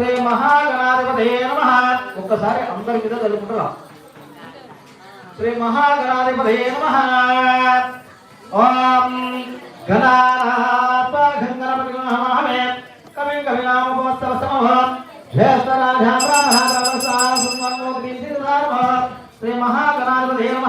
శ్రీ మహాగణాధిపతే నమ ఒక్కసారి అందరి మీద చదువుకుంటారా శ్రీ మహాగణాధిపతే నమ ఓం గణానాథ గంగణపతి నమః కవి కవినామోత్సవ సమః జ్యేష్ఠరాజా బ్రహ్మణాగ్రవసాసున్వన్నోతి శ్రీ మహాగణాధిపతే నమ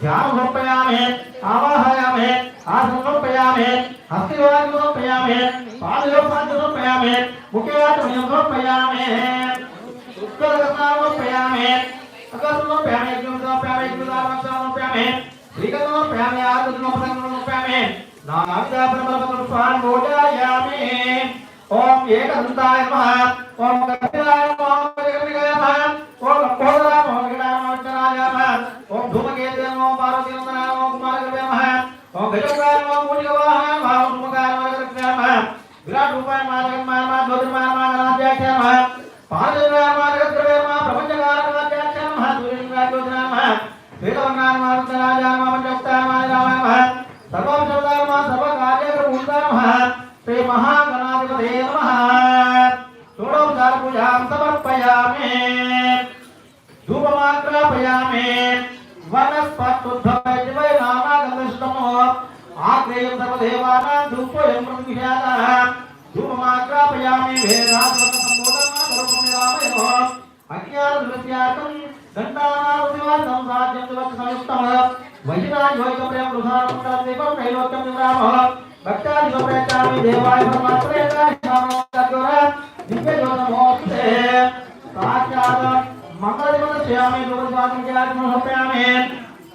ధ్యానం సమర్పయామి ఆవాహయామి ఆసనం సమర్పయామి హస్తివారం సమర్పయామి పాదయోపాన్ని సమర్పయామి ముఖ్యవాటం సమర్పయామి ఉత్కలకర్ణాం సమర్పయామి అకర్ణం సమర్పయామి యజ్ఞం సమర్పయామి యజ్ఞదానం సమర్పయామి శ్రీకర్ణం సమర్పయామి ఆరుద్రం సమర్పయామి నానావిధాపరమలపత్రస్వాన్ భోజయామి ఓం ఏకదంతాయ నమః ఓం కపిలాయ నమః ఓం జగన్నికాయ నమః విరాట్ రూపాయ నమః జగన్మాయ నమః జ్యోతిర్మాయ నమః గణాధ్యాఖ్యాయ నమః పారజనాయ నమః జగద్రవే నమః ప్రపంచకారకాధ్యాఖ్యాయ నమః సూర్యలింగాయ జ్యోతినాయ నమః శ్రీధవర్ణాయ నమః రుద్రరాజాయ నమః పంచముక్తాయ నమః రామాయ నమః సర్వోపశబ్దాయ నమః సర్వకార్యకృతాయ నమః శ్రీ మహాగణాధిపతే నమః షోడోపచార పూజాం సమర్పయామి ధూపమాగ్రాపయామి వనస్పత్తుద్ధవై వై నామాగంధష్టమో ఆగ్రేయం సర్వదేవానాం ధూపోయం ప్రతిఘాతః ధూపమాగ్రాపయామి వేదాత్మక సంబోధనామరుపుణ్యరామయో అజ్ఞానదృశ్యార్థం దండానారుదివాసం సాధ్యం దివక్ సంయుక్తః వైదినాయోగ ప్రేమ గృహాత్మక దీపం నైలోక్యం విరామః భక్తాది గోప్రేతామి దేవాయ పరమాత్మేతాయ నమో దివ్య జ్యోతమోస్తే సాక్షాత్ మంగళదివన శ్యామి దుర్గాత్మ జాతమ సమర్పయామి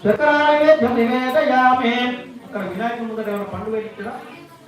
చక్రానైవేద్యం నివేదయామి అక్కడ వినాయకుడి ముందర ఏమైనా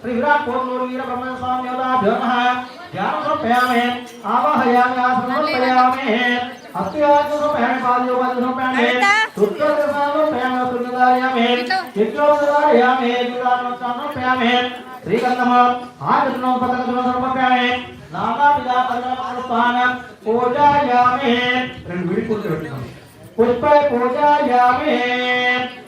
గురు దేవో మహేశ్వర గురు సాక్షాత్ బ్రహ్మ తస్మాత్ శ్రీ గురవే నమః ఆశంకరాదేవతాభ్యో నమః శ్రీ విరాట్ కోట్లూరు వీర బ్రహ్మ స్వామి నమః ధ్యానం సమర్పయామి ఆవాహయామి ఆసనం సమర్పయామి హస్తివాచం సమర్పయామి సమర్పయామి సుత్రదర్శనం సమర్పయామి యజ్ఞదానం సమర్పయామి శ్రీకందమ ఆచరణం పతకం సమర్పయామి పూజాయామి రెండు పెట్టుకోండి పుష్ప పూజాయామి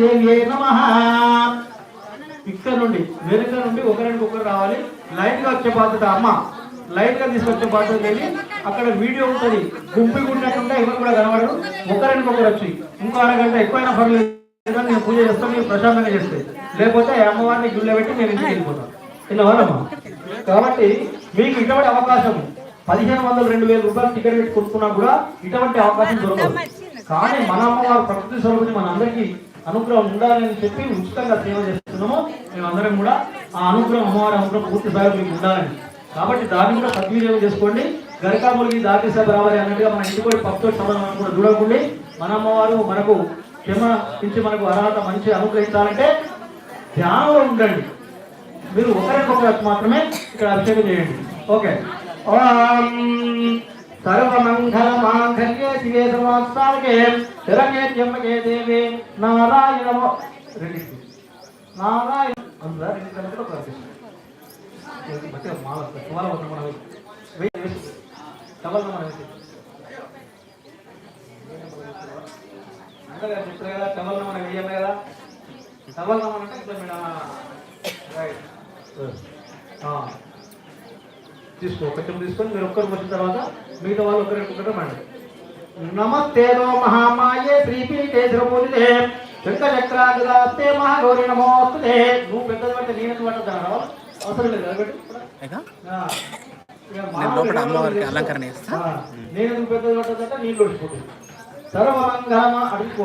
దేవ్యే నమ. ఇక్కడ నుండి వెనుక నుండి ఒకరికి ఒకరు రావాలి. లైన్గా వచ్చే బాధ్యత అమ్మ. లైట్గా తీసుకొచ్చే బాధ్యత వెళ్ళి అక్కడ వీడియో ఉంటుంది. గుంపి గుండకుండా ఎవరు కూడా కనబడరు. ఒకరికి ఒకరు వచ్చి ఇంకో అరగంట ఎక్కువైనా పర్లేదు. నేను పూజ చేస్తాను నేను ప్రశాంతంగా చేస్తే. లేకపోతే అమ్మవారిని గుళ్ళ పెట్టి నేను ఇంటికి వెళ్ళిపోతాను ఇలా వాళ్ళమ్మా కాబట్టి మీకు ఇటువంటి అవకాశం పదిహేను వందలు రెండు వేల రూపాయలు టికెట్ పెట్టి కొట్టుకున్నా కూడా ఇటువంటి అవకాశం దొరకదు. కానీ మన అమ్మవారు ప్రకృతి స్వరూపిణి మన అందరికీ అనుగ్రహం ఉండాలని చెప్పి ఉచితంగా సేవ చేస్తున్నాము. మేమందరం కూడా ఆ అనుగ్రహం అమ్మవారి అనుగ్రహం పూర్తి స్థాయిలో మీకు ఉండాలని. కాబట్టి దాన్ని కూడా సద్వినియోగం చేసుకోండి. గరికాములకి దాటి సభ రావాలి అన్నట్టుగా మన ఇంటికి పోయి పప్పుతో సంబంధం కూడా చూడకండి మన అమ్మవారు మనకు క్షమ ఇచ్చి మనకు అర్హత మంచి అనుగ్రహించాలంటే ధ్యానంలో ఉండండి. మీరు ఒకరికొకరు మాత్రమే ఇక్కడ అభిషేకం చేయండి. ఓకే. ఓం సర్వమంగళ మాంగళ్యే శివే సమాస్తాకే శరణ్యే త్ర్యంబకే దేవే. నారాయణ రెడ్డి నారాయణ అందులో రెడ్డి కనుక కూడా ప్రార్థిస్తాం బట్టే మాల మాల వద్ద మనం వెయ్యి వేసి డబల్ మనం వేసి అందరూ చెప్పారు కదా డబల్ మనం వెయ్యాలి కదా. డబల్ మనం అంటే ఇట్లా మేడం రైట్ ఆ. తీసుకో కొంచెం తీసుకొని మీరు ఒక్కరికి వచ్చిన తర్వాత మిగతా వాళ్ళు ఒకరు రండి నమస్తే నో మహామాయే శ్రీపీఠే ధ్రువముదితే శంఖ చక్రాగదాస్తే మహాగౌరి నమోస్తుతే. నువ్వు పెద్దది పడితే నేను ఎందుకు పట్టద్దా అవసరం లేదు పెట్టు. ఆ. నేను అలంకరణ పెద్దది పట్టదంటే నీళ్ళు సర్వమంగళమ అడుగుకో